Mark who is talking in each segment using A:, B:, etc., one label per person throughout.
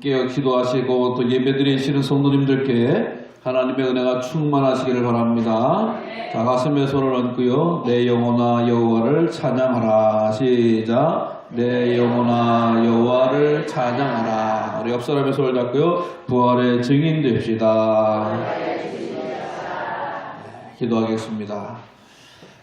A: 깨어 기도하시고 또 예배 드리시는 성도님들께 하나님의 은혜가 충만하시기를 바랍니다. 자, 가슴에 손을 얹고요. 내 영혼아 여호와를 찬양하라. 시작. 내 영혼아 여호와를 찬양하라. 우리 옆 사람의 손을 잡고요. 부활의 증인 됩시다. 기도하겠습니다.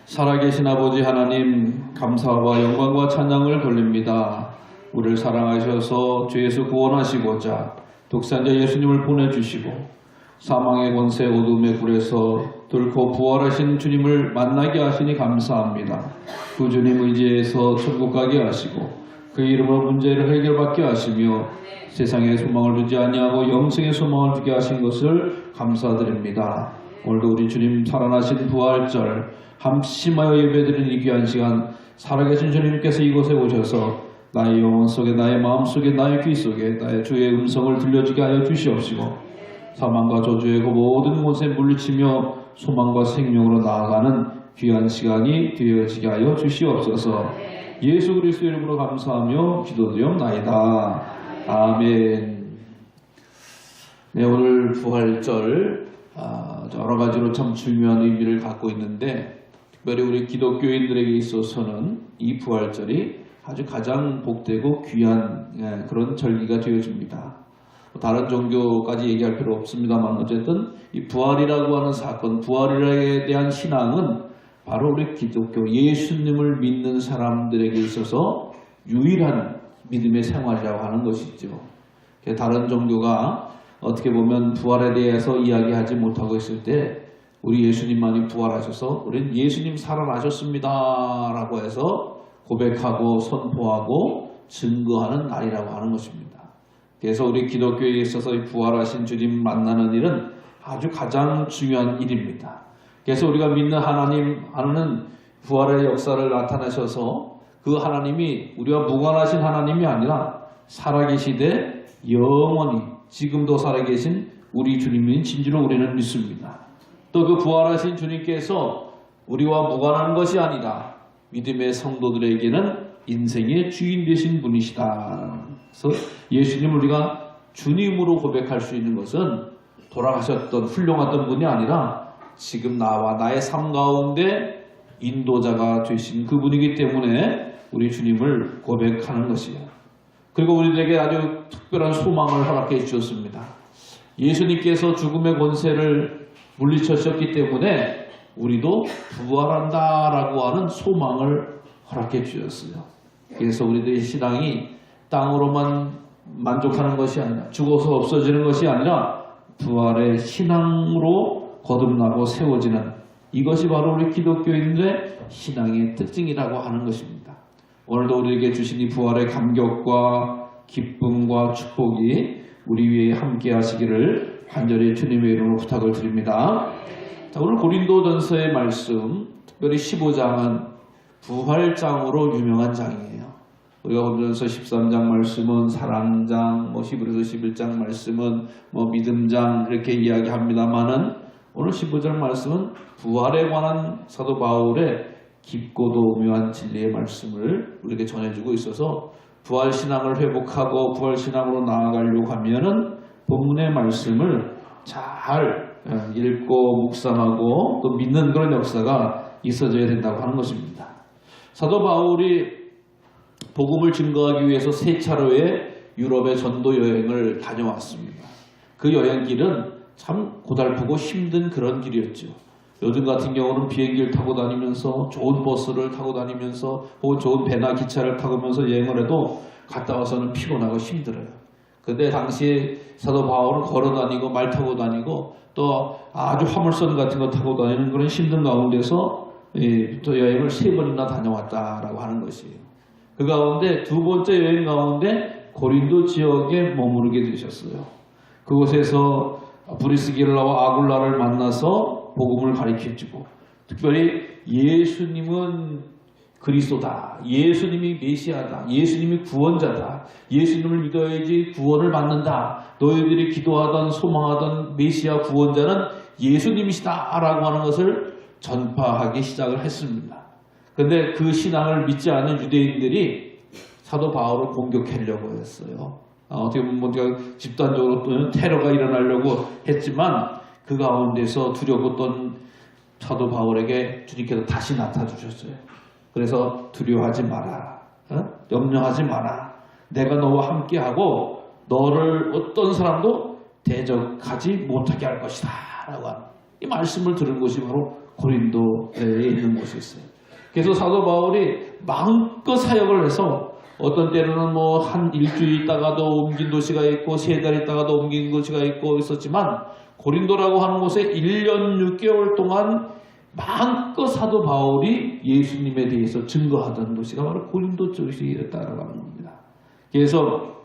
A: 살아계신 아버지 하나님 감사와 영광과 찬양을 돌립니다. 우리를 사랑하셔서 죄에서 구원하시고자 독산자 예수님을 보내주시고 사망의 권세 어둠의 불에서 뚫고 부활하신 주님을 만나게 하시니 감사합니다. 그 주님 의지에서 천국 가게 하시고 그 이름으로 문제를 해결받게 하시며 세상의 소망을 두지 아니하고 영생의 소망을 주게 하신 것을 감사드립니다. 오늘도 우리 주님 살아나신 부활절 함심하여 예배드리는 이 귀한 시간 살아계신 주님께서 이곳에 오셔서 나의 영혼 속에 나의 마음 속에 나의 귀 속에 나의 주의 음성을 들려주게 하여 주시옵시고 사망과 저주의 그 모든 곳에 물리치며 소망과 생명으로 나아가는 귀한 시간이 되어지게 하여 주시옵소서. 예수 그리스도 이름으로 감사하며 기도드리옵나이다. 아멘. 네, 오늘 부활절 아, 여러 가지로 참 중요한 의미를 갖고 있는데 특별히 우리 기독교인들에게 있어서는 이 부활절이 아주 가장 복되고 귀한 예, 그런 절기가 되어집니다. 뭐 다른 종교까지 얘기할 필요 없습니다만 어쨌든 이 부활이라고 하는 사건, 부활에 대한 신앙은 바로 우리 기독교 예수님을 믿는 사람들에게 있어서 유일한 믿음의 생활이라고 하는 것이죠. 다른 종교가 어떻게 보면 부활에 대해서 이야기하지 못하고 있을 때 우리 예수님만이 부활하셔서 우리는 예수님 살아나셨습니다 라고 해서 고백하고 선포하고 증거하는 날이라고 하는 것입니다. 그래서 우리 기독교에 있어서 이 부활하신 주님 만나는 일은 아주 가장 중요한 일입니다. 그래서 우리가 믿는 하나님 하나는 부활의 역사를 나타내셔서 그 하나님이 우리가 무관하신 하나님이 아니라 살아계시되 영원히 지금도 살아계신 우리 주님인 진주로 우리는 믿습니다. 또 그 부활하신 주님께서 우리와 무관한 것이 아니라 믿음의 성도들에게는 인생의 주인 되신 분이시다. 그래서 예수님을 우리가 주님으로 고백할 수 있는 것은 돌아가셨던 훌륭하던 분이 아니라 지금 나와 나의 삶 가운데 인도자가 되신 그분이기 때문에 우리 주님을 고백하는 것이에요. 그리고 우리들에게 아주 특별한 소망을 허락해 주셨습니다. 예수님께서 죽음의 권세를 물리쳤었기 때문에 우리도 부활한다라고 하는 소망을 허락해 주셨어요. 그래서 우리들의 신앙이 땅으로만 만족하는 것이 아니라 죽어서 없어지는 것이 아니라 부활의 신앙으로 거듭나고 세워지는 이것이 바로 우리 기독교인들의 신앙의 특징이라고 하는 것입니다. 오늘도 우리에게 주신 이 부활의 감격과 기쁨과 축복이 우리 위에 함께 하시기를 간절히 주님의 이름으로 부탁을 드립니다. 자, 오늘 고린도전서의 말씀, 특별히 15장은 부활장으로 유명한 장이에요. 우리가 고린도전서 13장 말씀은 사랑장, 뭐 히브리서 11장 말씀은 뭐 믿음장 이렇게 이야기합니다만은 오늘 15장 말씀은 부활에 관한 사도 바울의 깊고도 오묘한 진리의 말씀을 우리에게 전해주고 있어서 부활 신앙을 회복하고 부활 신앙으로 나아가려고 하면은 본문의 말씀을 잘 어, 읽고 묵상하고 또 믿는 그런 역사가 있어져야 된다고 하는 것입니다. 사도 바울이 복음을 증거하기 위해서 세 차로의 유럽의 전도 여행을 다녀왔습니다. 그 여행길은 참 고달프고 힘든 그런 길이었죠. 요즘 같은 경우는 비행기를 타고 다니면서 좋은 버스를 타고 다니면서 혹은 좋은 배나 기차를 타고면서 여행을 해도 갔다 와서는 피곤하고 힘들어요. 근데 당시에 사도 바울은 걸어 다니고 말 타고 다니고 또 아주 화물선 같은 거 타고 다니는 그런 힘든 가운데서 또 여행을 세 번이나 다녀왔다라고 하는 것이에요. 그 가운데 두 번째 여행 가운데 고린도 지역에 머무르게 되셨어요. 그곳에서 브리스길라와 아굴라를 만나서 복음을 가르쳐주고 특별히 예수님은 그리스도다. 예수님이 메시아다. 예수님이 구원자다. 예수님을 믿어야지 구원을 받는다. 너희들이 기도하던 소망하던 메시아 구원자는 예수님이시다. 라고 하는 것을 전파하기 시작을 했습니다. 근데 그 신앙을 믿지 않는 유대인들이 사도 바울을 공격하려고 했어요. 아, 어떻게 보면 집단적으로 또는 테러가 일어나려고 했지만 그 가운데서 두려웠던 사도 바울에게 주님께서 다시 나타나 주셨어요. 그래서 두려워하지 마라. 어? 염려하지 마라. 내가 너와 함께하고 너를 어떤 사람도 대적하지 못하게 할 것이다. 라고 하는 이 말씀을 들은 곳이 바로 고린도에 있는 곳이 있어요. 그래서 사도 바울이 마음껏 사역을 해서 어떤 때로는 뭐 한 일주일 있다가도 옮긴 도시가 있고 세 달 있다가도 옮긴 도시가 있고 있었지만 고린도라고 하는 곳에 1년 6개월 동안 마음껏 사도 바울이 예수님에 대해서 증거하던 도시가 바로 고린도 도시였다라고 하는 겁니다. 그래서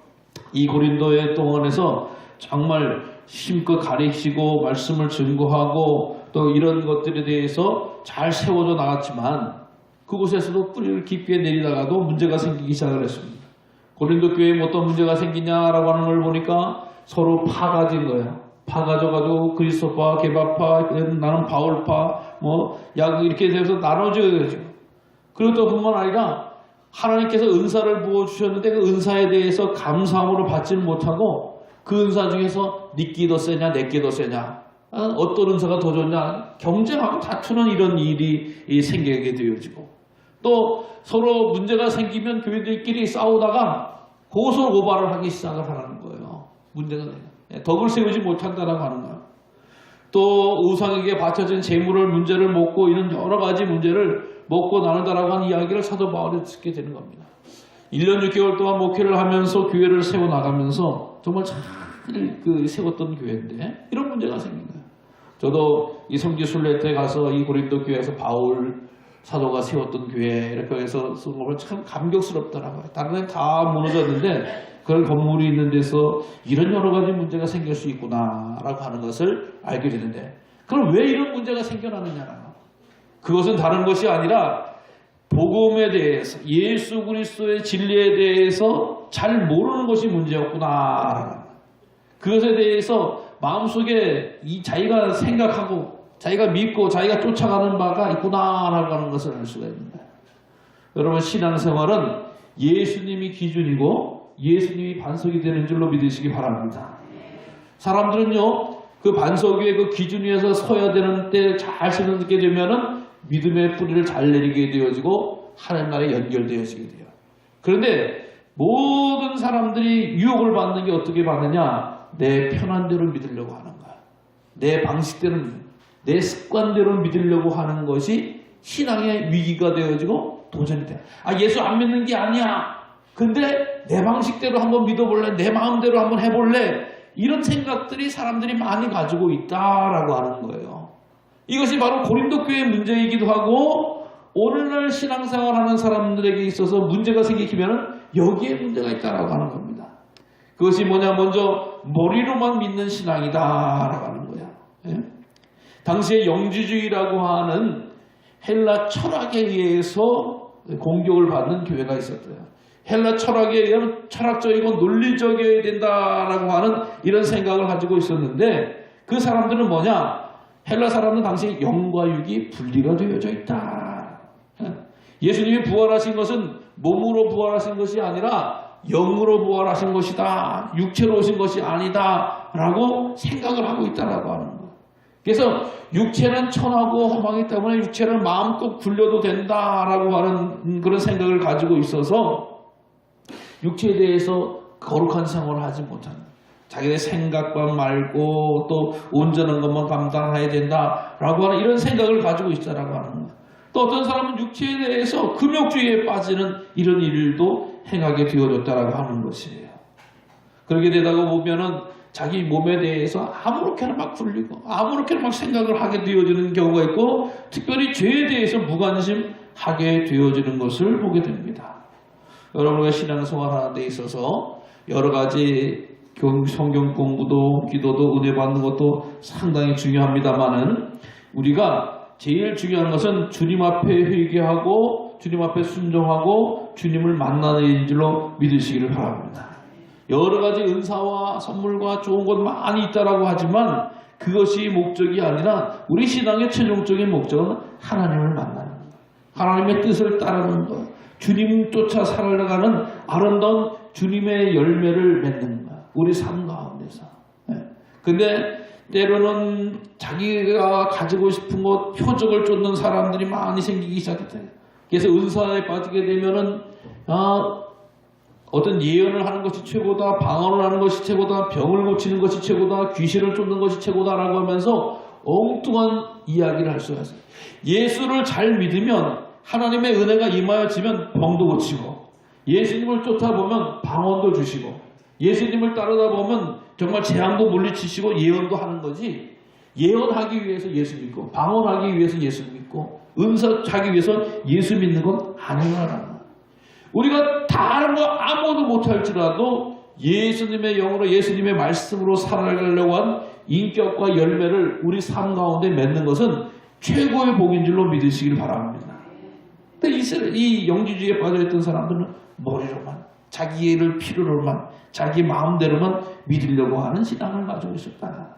A: 이 고린도의 동안에서 정말 힘껏 가르치고 말씀을 증거하고 또 이런 것들에 대해서 잘 세워져 나갔지만 그곳에서도 뿌리를 깊게 내리다가도 문제가 생기기 시작을 했습니다. 고린도 교회에 뭐 어떤 문제가 생기냐라고 하는 걸 보니까 서로 파가 진 거예요. 파 가져가지고 그리스도파, 개바파, 나는 바울파, 뭐, 약 이렇게 돼서 나눠져야 되죠. 그것도 뿐만 아니라 하나님께서 은사를 부어주셨는데 그 은사에 대해서 감사함으로 받지는 못하고 그 은사 중에서 니끼 더 세냐, 내끼 더 세냐, 어, 어떤 은사가 더 좋냐, 경쟁하고 다투는 이런 일이 이 생기게 되어지고 또 서로 문제가 생기면 교회들끼리 싸우다가 고소 고발을 하기 시작을 하는 거예요. 문제가 돼요. 예, 덕을 세우지 못한다라고 하는 거예요. 또 우상에게 바쳐진 재물을 문제를 먹고 이런 여러 가지 문제를 먹고 나눈다라고 하는 이야기를 사도 바울이 듣게 되는 겁니다. 1년 6개월 동안 목회를 하면서 교회를 세워 나가면서 정말 잘그 세웠던 교회인데 이런 문제가 생긴 거예요. 저도 이 성지 순례 때 가서 이 고린도 교회에서 바울 사도가 세웠던 교회 이렇게 해서 쓴 거를 참 감격스럽더라고요. 다른 데는 다 무너졌는데 그런 건물이 있는 데서 이런 여러 가지 문제가 생길 수 있구나라고 하는 것을 알게 되는데 그럼 왜 이런 문제가 생겨나느냐? 그것은 다른 것이 아니라 복음에 대해서 예수 그리스도의 진리에 대해서 잘 모르는 것이 문제였구나. 그것에 대해서 마음속에 이 자기가 생각하고 자기가 믿고 자기가 쫓아가는 바가 있구나라고 하는 것을 알 수가 있는 거예요. 여러분 신앙생활은 예수님이 기준이고 예수님이 반석이 되는 줄로 믿으시기 바랍니다. 사람들은요 그 반석 위에 그 기준 위에서 서야 되는데 잘 세워놓게 되면은 믿음의 뿌리를 잘 내리게 되어지고 하나님 나라에 연결되어지게 돼요. 그런데 모든 사람들이 유혹을 받는 게 어떻게 받느냐? 내 편한 대로 믿으려고 하는 거야. 내 방식대로, 내 습관대로 믿으려고 하는 것이 신앙의 위기가 되어지고 도전이 돼. 아, 예수 안 믿는 게 아니야. 근데 내 방식대로 한번 믿어볼래? 내 마음대로 한번 해볼래? 이런 생각들이 사람들이 많이 가지고 있다라고 하는 거예요. 이것이 바로 고린도 교회의 문제이기도 하고 오늘날 신앙생활 하는 사람들에게 있어서 문제가 생기면 여기에 문제가 있다라고 하는 겁니다. 그것이 뭐냐 먼저 머리로만 믿는 신앙이다라고 하는 거야. 예? 당시에 영지주의라고 하는 헬라 철학에 의해서 공격을 받는 교회가 있었대요. 헬라 철학에 의한 철학적이고 논리적이어야 된다라고 하는 이런 생각을 가지고 있었는데 그 사람들은 뭐냐? 헬라 사람은 당시 영과 육이 분리가 되어져 있다. 예수님이 부활하신 것은 몸으로 부활하신 것이 아니라 영으로 부활하신 것이다. 육체로 오신 것이 아니다. 라고 생각을 하고 있다라고 하는 거예요. 그래서 육체는 천하고 험하기 때문에 육체를 마음껏 굴려도 된다라고 하는 그런 생각을 가지고 있어서 육체에 대해서 거룩한 생활을 하지 못하는 자기의 생각만 말고 또 온전한 것만 감당해야 된다라고 하는 이런 생각을 가지고 있다라고 하는 거예요. 또 어떤 사람은 육체에 대해서 금욕주의에 빠지는 이런 일도 행하게 되어졌다라고 하는 것이에요. 그렇게 되다가 보면은 자기 몸에 대해서 아무렇게나 막 굴리고 아무렇게나 막 생각을 하게 되어지는 경우가 있고 특별히 죄에 대해서 무관심하게 되어지는 것을 보게 됩니다. 여러분과 신앙생활 하는 데 있어서 여러 가지 성경 공부도 기도도 은혜 받는 것도 상당히 중요합니다만은 우리가 제일 중요한 것은 주님 앞에 회개하고 주님 앞에 순종하고 주님을 만나는 일인 줄로 믿으시기를 바랍니다. 여러 가지 은사와 선물과 좋은 것 많이 있다라고 하지만 그것이 목적이 아니라 우리 신앙의 최종적인 목적은 하나님을 만나는 것. 하나님의 뜻을 따르는 것. 주님 쫓아 살아가는 아름다운 주님의 열매를 맺는 것. 우리 삶 가운데서. 예. 근데 때로는 자기가 가지고 싶은 것, 표적을 쫓는 사람들이 많이 생기기 시작했다. 그래서 은사에 빠지게 되면은, 아, 어떤 예언을 하는 것이 최고다, 방언을 하는 것이 최고다, 병을 고치는 것이 최고다, 귀신을 쫓는 것이 최고다라고 하면서 엉뚱한 이야기를 할 수가 있어요. 예수를 잘 믿으면 하나님의 은혜가 임하여지면 병도 고치고, 예수님을 쫓아보면 방언도 주시고, 예수님을 따르다 보면 정말 재앙도 물리치시고 예언도 하는 거지. 예언하기 위해서 예수 믿고, 방언하기 위해서 예수 믿고, 은사하기 위해서 예수 믿는 건 아니라는. 우리가 다른 거 아무도 못할지라도 예수님의 영으로 예수님의 말씀으로 살아가려고 한 인격과 열매를 우리 삶 가운데 맺는 것은 최고의 복인 줄로 믿으시길 바랍니다. 근데 이, 영지주의에 빠져있던 사람들은 머리로만 자기 를 필요로만 자기 마음대로만 믿으려고 하는 신앙을 가지고 있었다.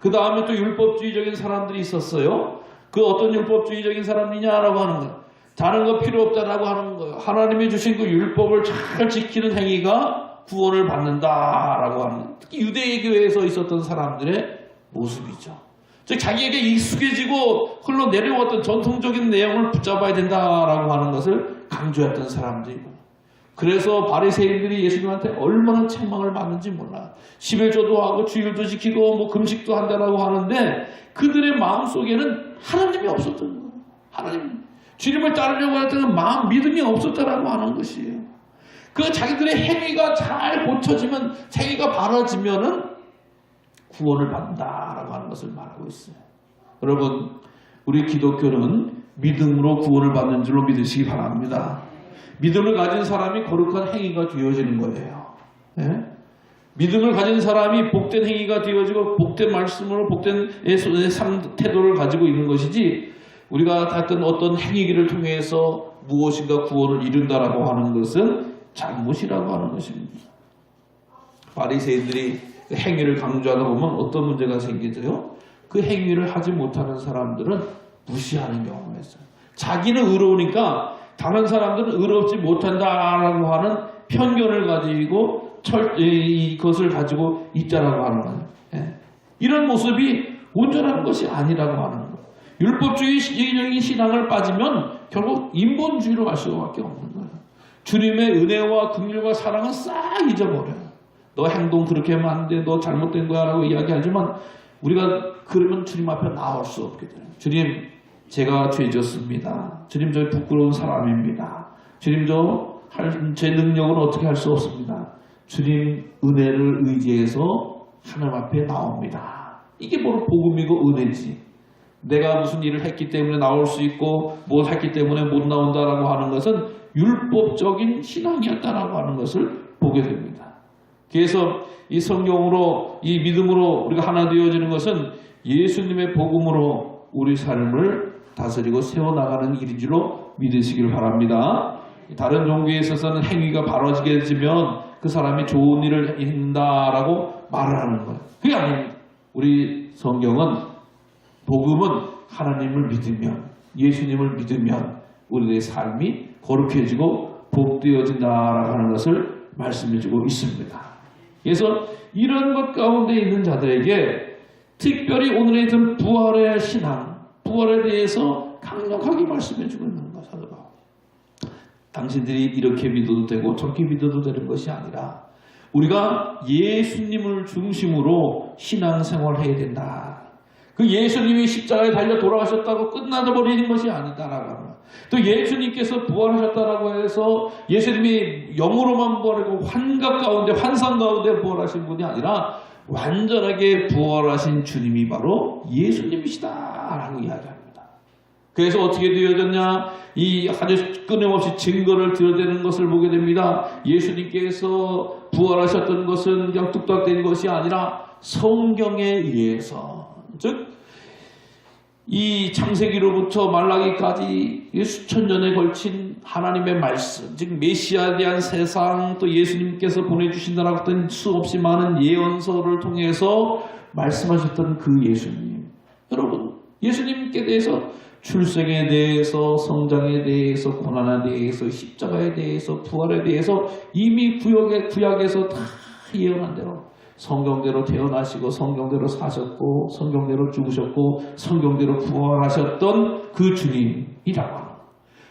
A: 그 다음에 또 율법주의적인 사람들이 있었어요. 그 어떤 율법주의적인 사람이냐라고 하는 거예요. 다른 거 필요 없다라고 하는 거예요. 하나님이 주신 그 율법을 잘 지키는 행위가 구원을 받는다라고 하는. 특히 유대의 교회에서 있었던 사람들의 모습이죠. 즉 자기에게 익숙해지고 흘러내려왔던 전통적인 내용을 붙잡아야 된다라고 하는 것을 강조했던 사람들이고 그래서 바리새인들이 예수님한테 얼마나 책망을 받는지 몰라. 11조도 하고 주일도 지키고 뭐 금식도 한다라고 하는데 그들의 마음속에는 하나님이 없었던 거예요. 하나님. 주님을 따르려고 할 때는 마음 믿음이 없었다라고 하는 것이에요. 그 자기들의 행위가 잘 고쳐지면 행위가 바라지면은 구원을 받는다라고 하는 것을 말하고 있어요. 여러분, 우리 기독교는 믿음으로 구원을 받는 줄로 믿으시기 바랍니다. 믿음을 가진 사람이 거룩한 행위가 되어지는 거예요. 예? 믿음을 가진 사람이 복된 행위가 되어지고 복된 말씀으로 복된 삶 태도를 가지고 있는 것이지 우리가 했던 어떤 행위를 통해서 무엇인가 구원을 이룬다라고 하는 것은 잘못이라고 하는 것입니다. 바리새인들이 그 행위를 강조하다 보면 어떤 문제가 생기죠? 그 행위를 하지 못하는 사람들은 무시하는 경우가 있어요. 자기는 의로우니까 다른 사람들은 의롭지 못한다라고 하는 편견을 가지고 철, 이- 이것을 가지고 있다라고 하는 거예요. 예. 이런 모습이 온전한 것이 아니라고 하는 거예요. 율법주의적인 신앙을 빠지면 결국 인본주의로 갈 수밖에 없는 거예요. 주님의 은혜와 긍휼과 사랑은 싹 잊어버려요. 너 행동 그렇게 하면 안 돼. 너 잘못된 거야. 라고 이야기하지만 우리가 그러면 주님 앞에 나올 수 없게 돼요. 주님, 제가 죄졌습니다. 주님, 저 부끄러운 사람입니다. 주님, 저 제 능력은 어떻게 할 수 없습니다. 주님 은혜를 의지해서 하나님 앞에 나옵니다. 이게 바로 복음이고 은혜지. 내가 무슨 일을 했기 때문에 나올 수 있고 뭘 했기 때문에 못 나온다라고 하는 것은 율법적인 신앙이었다라고 하는 것을 보게 됩니다. 그래서 이 성경으로 이 믿음으로 우리가 하나 되어지는 것은 예수님의 복음으로 우리 삶을 다스리고 세워나가는 일인 줄로 믿으시길 바랍니다. 다른 종교에 있어서는 행위가 바로지게 되면 그 사람이 좋은 일을 한다라고 말을 하는 거예요. 그게 아닙니다. 우리 성경은 복음은 하나님을 믿으면 예수님을 믿으면 우리의 삶이 거룩해지고 복되어진다라고 하는 것을 말씀해주고 있습니다. 그래서 이런 것 가운데 있는 자들에게 특별히 오늘의 있던 부활의 신앙, 부활에 대해서 강력하게 말씀해주고 있는 것 사도가. 당신들이 이렇게 믿어도 되고 저렇게 믿어도 되는 것이 아니라 우리가 예수님을 중심으로 신앙생활을 해야 된다. 그 예수님이 십자가에 달려 돌아가셨다고 끝나져 버리는 것이 아니다라고. 또 예수님께서 부활하셨다라고 해서 예수님이 영으로만 부활하고 환각 가운데 환상 가운데 부활하신 분이 아니라 완전하게 부활하신 주님이 바로 예수님이시다라고 이야기합니다. 그래서 어떻게 되어졌냐? 이 아주 끊임없이 증거를 드러내는 것을 보게 됩니다. 예수님께서 부활하셨던 것은 그냥 뚝딱된 것이 아니라 성경에 의해서 즉 이 창세기로부터 말라기까지 이 수천 년에 걸친 하나님의 말씀, 즉 메시아에 대한 세상 또 예수님께서 보내주신다라고 했던 수없이 많은 예언서를 통해서 말씀하셨던 그 예수님. 여러분, 예수님께 대해서 출생에 대해서 성장에 대해서 고난에 대해서 십자가에 대해서 부활에 대해서 이미 구역에 구약에서 다 예언한 대로 성경대로 태어나시고 성경대로 사셨고 성경대로 죽으셨고 성경대로 부활하셨던 그 주님이라고 거예요.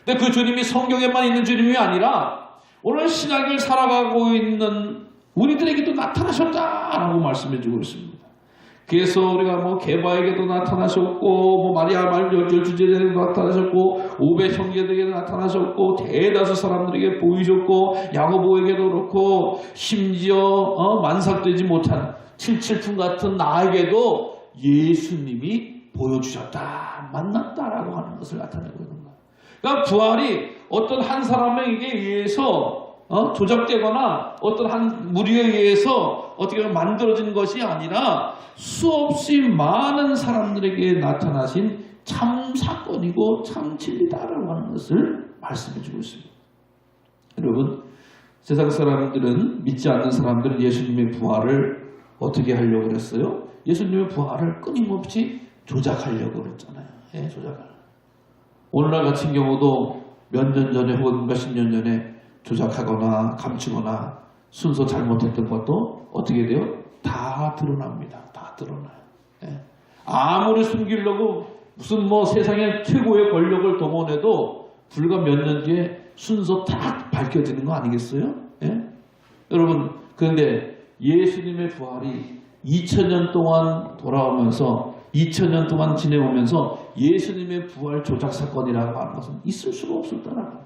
A: 근데 그 주님이 성경에만 있는 주님이 아니라 오늘 신약을 살아가고 있는 우리들에게도 나타나셨다라고 말씀해 주고 있습니다. 그래서 우리가 뭐 개바에게도 나타나셨고 뭐 마리아 말 열주제에도 나타나셨고 오베 형제들에게도 나타나셨고 대다수 사람들에게 보이셨고 야고보에게도 그렇고 심지어 어, 만삭되지 못한 칠칠품 같은 나에게도 예수님이 보여주셨다 만났다라고 하는 것을 나타내고 있는 거예요. 그러니까 부활이 어떤 한 사람에게 의해서 어? 조작되거나 어떤 한 무리에 의해서 어떻게 보면 만들어진 것이 아니라 수없이 많은 사람들에게 나타나신 참 사건이고 참 진리다라고 하는 것을 말씀해 주고 있습니다. 여러분, 세상 사람들은 믿지 않는 사람들은 예수님의 부활을 어떻게 하려고 그랬어요? 예수님의 부활을 끊임없이 조작하려고 그랬잖아요. 예, 조작을. 오늘날 같은 경우도 몇 년 전에 혹은 몇십 년 전에 조작하거나 감추거나 순서 잘못했던 것도 어떻게 돼요? 다 드러납니다. 다 드러나요. 예. 아무리 숨기려고 무슨 뭐 세상의 최고의 권력을 동원해도 불과 몇 년 뒤에 순서 다 밝혀지는 거 아니겠어요? 예? 여러분, 그런데 예수님의 부활이 2000년 동안 돌아오면서 2000년 동안 지내오면서 예수님의 부활 조작 사건이라고 하는 것은 있을 수가 없었다라는 거예요.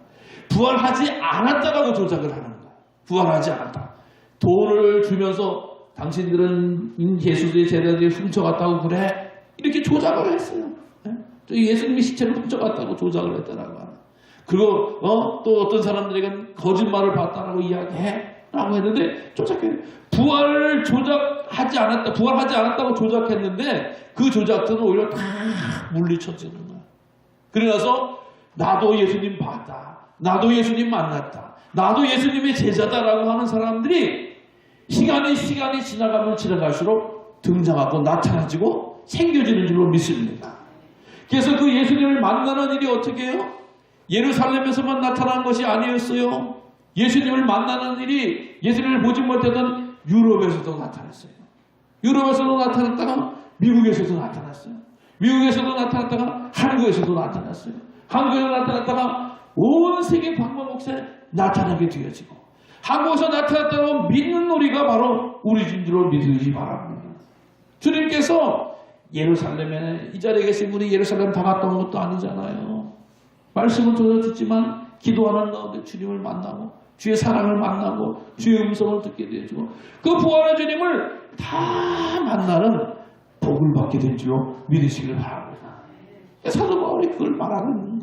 A: 부활하지 않았다라고 조작을 하는 거예요. 부활하지 않았다. 돈을 주면서 당신들은 예수의 제자들이 훔쳐갔다고 그래? 이렇게 조작을 했어요. 예? 저 예수님의 시체를 훔쳐갔다고 조작을 했다라고 하는. 그리고 어? 또 어떤 사람들에게는 거짓말을 봤다라고 이야기해. 라고 했는데 조작해. 부활을 조작하지 않았다. 부활하지 않았다고 조작했는데 그 조작들은 오히려 다 물리쳐지는 거야. 그래서 나도 예수님 봤다. 나도 예수님 만났다. 나도 예수님의 제자다라고 하는 사람들이 시간이 시간이 지나가면 지나갈수록 등장하고 나타나지고 생겨지는 줄로 믿습니다. 그래서 그 예수님을 만나는 일이 어떻게 해요? 예루살렘에서만 나타난 것이 아니었어요. 예수님을 만나는 일이 예수님을 보지 못했던 유럽에서도 나타났어요. 유럽에서도 나타났다가 미국에서도 나타났어요. 미국에서도 나타났다가 한국에서도 나타났어요. 한국에서 나타났다가 온 세계 방방곡에 나타나게 되어지고 한국에서 나타났다고 믿는 우리가 바로 우리 진주로 믿으시 바랍니다. 주님께서 예루살렘에 이 자리에 계신 분이 예루살렘 다온 것도 아니잖아요. 말씀은 들어 듣지만 기도하는 가운데 주님을 만나고 주의 사랑을 만나고 주의 음성을 듣게 되어지고 그 부활의 주님을 다 만나는 복을 받게 된 줄로 믿으시길 바랍니다. 사도 바울이 그걸 거예요.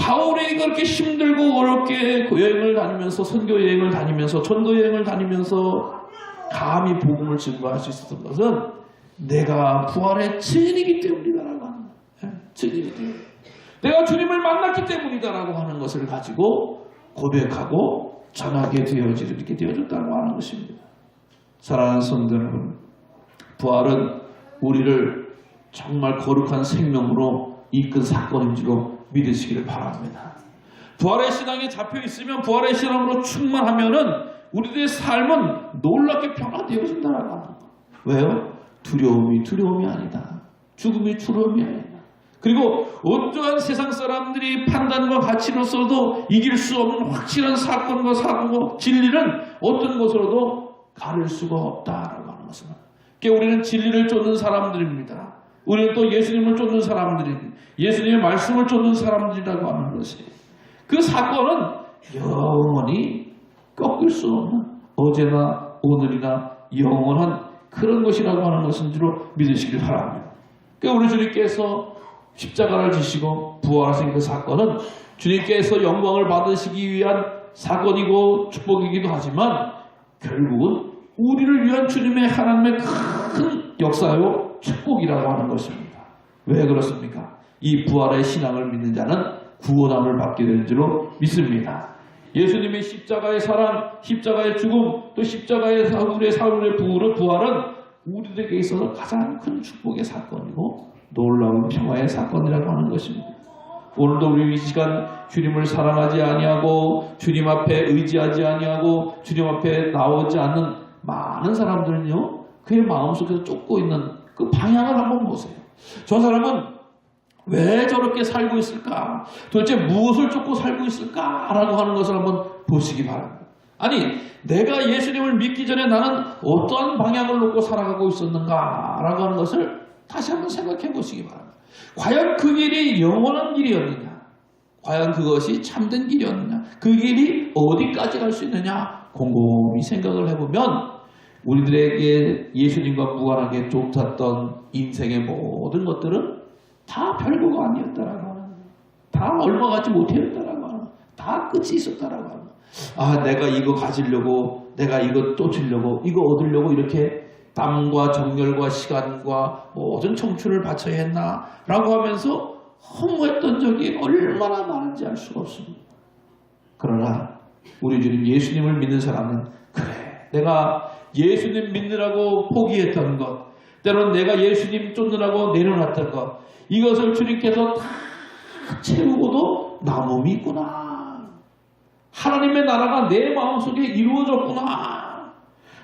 A: 바울이 그렇게 힘들고 어렵게 그 여행을 다니면서 선교 여행을 다니면서 전도 여행을 다니면서 감히 복음을 증거할 수 있었던 것은 내가 부활의 증인이기 때문이다라고 하는 거예요. 예, 증인이기 때문에. 내가 주님을 만났기 때문이다라고 하는 것을 가지고 고백하고 전하게 되어지게 되어졌다고 하는 것입니다. 사랑하는 성도 여러분, 부활은 우리를 정말 거룩한 생명으로 이끈 사건인 줄로 믿으시기를 바랍니다. 부활의 신앙에 잡혀 있으면 부활의 신앙으로 충만하면은 우리들의 삶은 놀랍게 변화되어진다라고 하는 거. 왜요? 두려움이 두려움이 아니다. 죽음이 두려움이 아니다. 그리고 어떠한 세상 사람들이 판단과 가치로서도 이길 수 없는 확실한 사건과 사고고 진리는 어떤 것으로도 가릴 수가 없다라고 하는 것은. 우리는 진리를 쫓는 사람들입니다. 우리는 또 예수님을 쫓는 사람들입니다. 예수님의 말씀을 쫓는 사람들이라고 하는 것이. 그 사건은 영원히 꺾을 수 없는 어제나 오늘이나 영원한 그런 것이라고 하는 것인 줄로 믿으시길 바랍니다. 그러니까 우리 주님께서 십자가를 지시고 부활하신 그 사건은 주님께서 영광을 받으시기 위한 사건이고 축복이기도 하지만 결국은 우리를 위한 주님의 하나님의 큰 역사요 축복이라고 하는 것입니다. 왜 그렇습니까? 이 부활의 신앙을 믿는 자는 구원함을 받게 되는 줄로 믿습니다. 예수님의 십자가의 사랑, 십자가의 죽음, 또 십자가의 사울의 사울의 부활은 우리들에게 있어서 가장 큰 축복의 사건이고 놀라운 평화의 사건이라고 하는 것입니다. 오늘도 우리 이 시간 주님을 사랑하지 아니하고 주님 앞에 의지하지 아니하고 주님 앞에 나오지 않는 많은 사람들은요 그의 마음속에서 쫓고 있는 그 방향을 한번 보세요. 저 사람은 왜 저렇게 살고 있을까? 도대체 무엇을 쫓고 살고 있을까? 라고 하는 것을 한번 보시기 바랍니다. 아니, 내가 예수님을 믿기 전에 나는 어떠한 방향을 놓고 살아가고 있었는가? 라고 하는 것을 다시 한번 생각해 보시기 바랍니다. 과연 그 길이 영원한 길이었느냐? 과연 그것이 참된 길이었느냐? 그 길이 어디까지 갈 수 있느냐? 곰곰이 생각을 해보면 우리들에게 예수님과 무관하게 쫓았던 인생의 모든 것들은 다 별거가 아니었다라고 하는. 다 얼마 갖지 못했다라고 하는. 다 끝이 있었다라고 하는. 아 내가 이거 가지려고 내가 이거 쫓으려고 이거 얻으려고 이렇게 땀과 정열과 시간과 모든 청춘을 바쳐야 했나 라고 하면서 허무했던 적이 얼마나 많은지 알 수가 없습니다. 그러나 우리 주님 예수님을 믿는 사람은 그래 내가 예수님 믿느라고 포기했던 것 때로는 내가 예수님 쫓느라고 내려놨던 것 이것을 주님께서 다 채우고도 남음이 있구나. 하나님의 나라가 내 마음속에 이루어졌구나.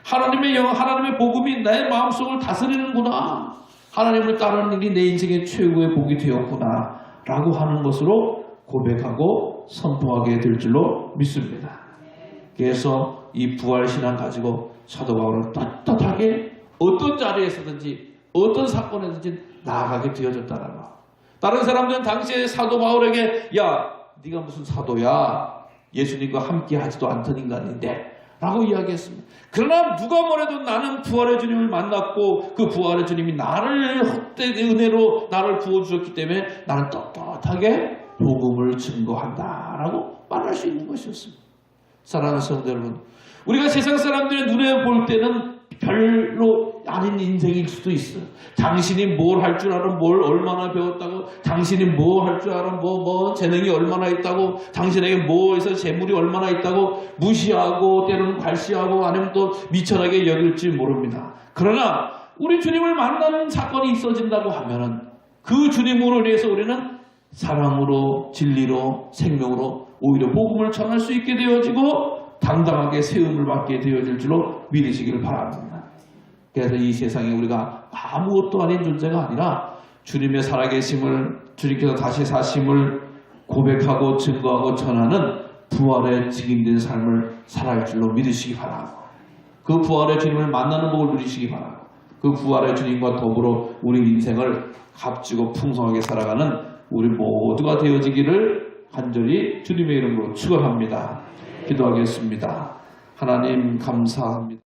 A: 하나님의 영 하나님의 복음이 내 마음속을 다스리는구나. 하나님을 따르는 일이 내 인생의 최고의 복이 되었구나. 라고 하는 것으로 고백하고 선포하게 될 줄로 믿습니다. 그래서 이 부활신앙 가지고 사도 바울은 떳떳하게 어떤 자리에서든지 어떤 사건에든지 나아가게 되어졌다라는 거. 다른 사람들은 당시에 사도 바울에게 야 네가 무슨 사도야 예수님과 함께 하지도 않던 인간인데 라고 이야기했습니다. 그러나 누가 뭐래도 나는 부활의 주님을 만났고 그 부활의 주님이 나를 헛된 은혜로 나를 부어주셨기 때문에 나는 떳떳하게 복음을 증거한다라고 말할 수 있는 것이었습니다. 사랑하는 성도 여러분, 우리가 세상 사람들의 눈에 볼 때는 별로 아닌 인생일 수도 있어요. 당신이 뭘 할 줄 알아, 뭘 얼마나 배웠다고, 당신이 뭐 할 줄 알아, 뭐, 뭐, 재능이 얼마나 있다고, 당신에게 뭐에서 재물이 얼마나 있다고? 무시하고, 때로는 괄시하고, 아니면 또 미천하게 여길지 모릅니다. 그러나, 우리 주님을 만나는 사건이 있어진다고 하면은, 그 주님으로 인해서 우리는 사랑으로, 진리로, 생명으로, 오히려 복음을 전할 수 있게 되어지고, 당당하게 세움을 받게 되어질 줄로 믿으시기를 바랍니다. 그래서 이 세상에 우리가 아무것도 아닌 존재가 아니라 주님의 살아계심을 주님께서 다시 사심을 고백하고 증거하고 전하는 부활의 증인된 삶을 살아갈 줄로 믿으시기 바랍니다. 그 부활의 주님을 만나는 복을 누리시기 바랍니다. 그 부활의 주님과 더불어 우리 인생을 값지고 풍성하게 살아가는 우리 모두가 되어지기를 간절히 주님의 이름으로 축원합니다. 기도하겠습니다. 하나님 감사합니다.